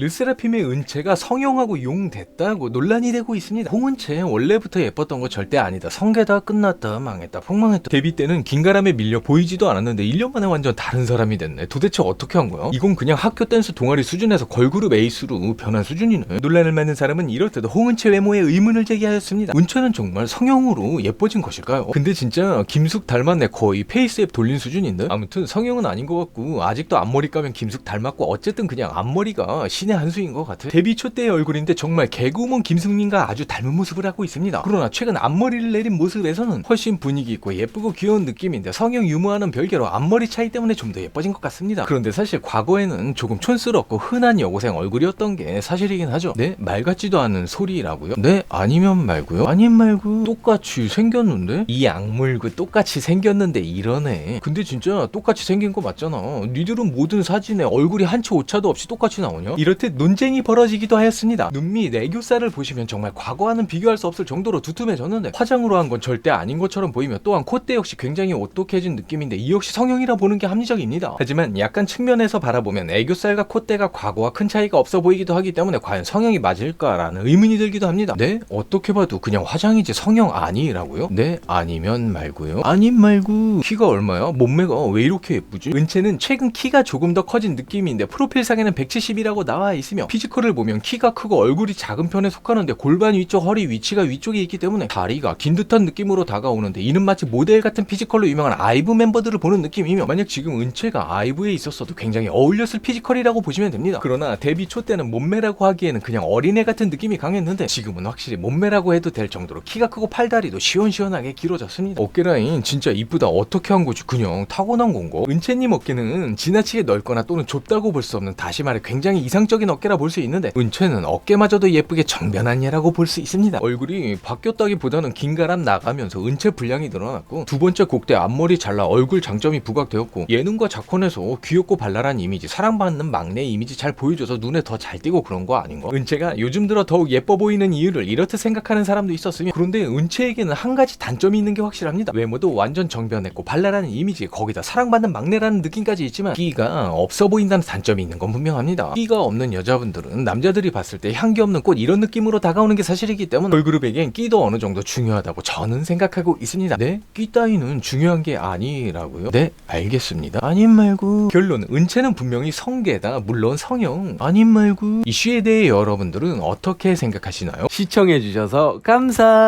르세라핌의 은채가 성형하고 용됐다고 논란이 되고 있습니다. 홍은채 원래부터 예뻤던 거 절대 아니다. 성게다 끝났다 망했다 폭망했다. 데뷔 때는 긴가람에 밀려 보이지도 않았는데 1년 만에 완전 다른 사람이 됐네. 도대체 어떻게 한 거야? 이건 그냥 학교 댄스 동아리 수준에서 걸그룹 에이스로 변한 수준이네. 논란을 맞는 사람은 이럴 때도 홍은채 외모에 의문을 제기하였습니다. 은채는 정말 성형으로 예뻐진 것일까요? 근데 진짜 김숙 닮았네. 거의 페이스앱 돌린 수준인데. 아무튼 성형은 아닌 것 같고 아직도 앞머리 까면 김숙 닮았고 어쨌든 그냥 앞머리가 신의 한 수인 것 같아. 데뷔 초 때의 얼굴인데 정말 개구먼 김숙님과 아주 닮은 모습을 하고 있습니다. 그러나 최근 앞머리를 내린 모습에서는 훨씬 분위기 있고 예쁘고 귀여운 느낌인데 성형 유무와는 별개로 앞머리 차이 때문에 좀 더 예뻐진 것 같습니다. 그런데 사실 과거에는 조금 촌스럽고 흔한 여고생 얼굴이었던 게 사실이긴 하죠. 네? 말 같지도 않은 소리라고요? 네? 아니면 말고요? 아님 말고 똑같이 생겼는데? 이 악물고 똑같이 생겼는데 이러네. 근데 진짜 똑같이 생긴 거 맞잖아. 니들은 모든 사진에 얼굴이 한치 오차도 없이 똑같이 나오냐? 이렇 듯 논쟁이 벌어지기도 하였습니다. 눈밑 애교살을 보시면 정말 과거와는 비교할 수 없을 정도로 두툼해졌는데 화장으로 한 건 절대 아닌 것처럼 보이며 또한 콧대 역시 굉장히 오똑해진 느낌인데 이 역시 성형이라 보는 게 합리적입니다. 하지만 약간 측면에서 바라보면 애교살과 콧대가 과거와 큰 차이가 없어 보이기도 하기 때문에 과연 성형이 맞을까라는 의문이 들기도 합니다. 네? 어떻게 봐도 그냥 화장이지 성형 아니라고요? 네? 아니면 말고요? 아님 말고 키가 얼마야? 몸매가 왜 이렇게 예쁘지? 은채는 최근 키가 조금 더 커진 느낌인데 프로필상에는 170이라고 나와 있으며 피지컬을 보면 키가 크고 얼굴이 작은 편에 속하는데 골반 위쪽 허리 위치가 위쪽에 있기 때문에 다리가 긴 듯한 느낌으로 다가오는데 이는 마치 모델 같은 피지컬로 유명한 아이브 멤버들을 보는 느낌이며 만약 지금 은채가 아이브에 있었어도 굉장히 어울렸을 피지컬이라고 보시면 됩니다. 그러나 데뷔 초 때는 몸매라고 하기에는 그냥 어린애 같은 느낌이 강했는데 지금은 확실히 몸매라고 해도 될 정도로 키가 크고 팔다리도 시원시원하게 길어졌습니다. 어깨 라인 진짜 이쁘다. 어떻게 한 거지? 그냥 타고난 건가? 은채님 어깨는 지나치게 넓거나 또는 좁다고 볼 수 없는 다시 말해 굉장히 이상 적인 어깨라 볼 수 있는데 은채는 어깨마저도 예쁘게 정변한 예라고 볼 수 있습니다. 얼굴이 바뀌었다기보다는 긴가람 나가면서 은채 분량이 늘어났고 두 번째 곡대 앞머리 잘라 얼굴 장점이 부각되었고 예능과 작품에서 귀엽고 발랄한 이미지 사랑받는 막내 이미지 잘 보여줘서 눈에 더 잘 띄고 그런 거 아닌가? 은채가 요즘 들어 더욱 예뻐 보이는 이유를 이렇듯 생각하는 사람도 있었으며 그런데 은채에게는 한 가지 단점이 있는 게 확실합니다. 외모도 완전 정변했고 발랄한 이미지 거기다 사랑받는 막내라는 느낌까지 있지만 끼가 없어 보인다는 단점이 있는 건 분명합니다. 끼가 없는 여자분들은 남자들이 봤을 때 향기 없는 꽃 이런 느낌으로 다가오는 게 사실이기 때문에 걸그룹에겐 끼도 어느 정도 중요하다고 저는 생각하고 있습니다. 네? 끼 따위는 중요한 게 아니라고요? 네, 알겠습니다. 아님 말고 결론 은채는 분명히 성계다. 물론 성형. 아님 말고 이슈에 대해 여러분들은 어떻게 생각하시나요? 시청해주셔서 감사.